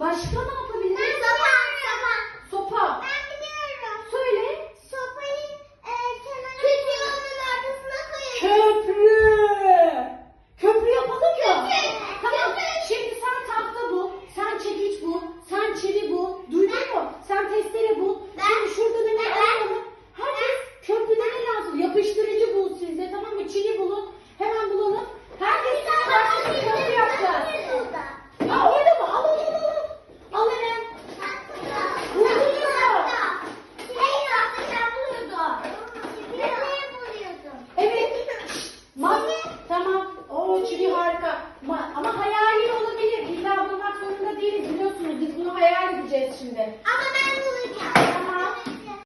Başka ne edeceğiz şimdi. Ama